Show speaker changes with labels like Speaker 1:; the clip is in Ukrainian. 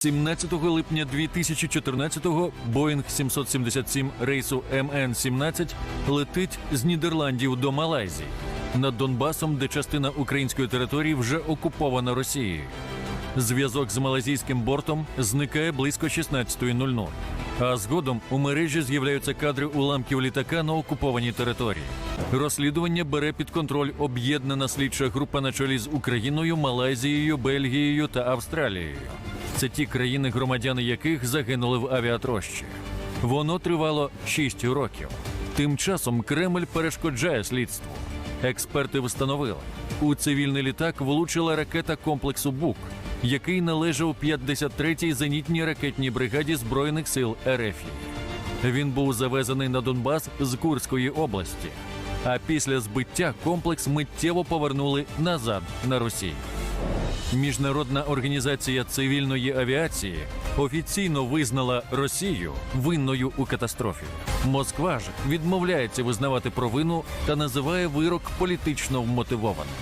Speaker 1: 17 липня 2014-го Боїнг 777 рейсу МН-17 летить з Нідерландів до Малайзії над Донбасом, де частина української території вже окупована Росією. Зв'язок з малазійським бортом зникає близько 16.00. А згодом у мережі з'являються кадри уламків літака на окупованій території. Розслідування бере під контроль об'єднана слідча група на чолі з Україною, Малайзією, Бельгією та Австралією. Це ті країни, громадяни яких загинули в авіатрощі. Воно тривало 6 років. Тим часом Кремль перешкоджає слідству. Експерти встановили, у цивільний літак влучила ракета комплексу БУК, який належав 53-й зенітній ракетній бригаді Збройних сил РФ. Він був завезений на Донбас з Курської області. А після збиття комплекс миттєво повернули назад на Росію. Міжнародна організація цивільної авіації офіційно визнала Росію винною у катастрофі. Москва ж відмовляється визнавати провину та називає вирок політично вмотивованим.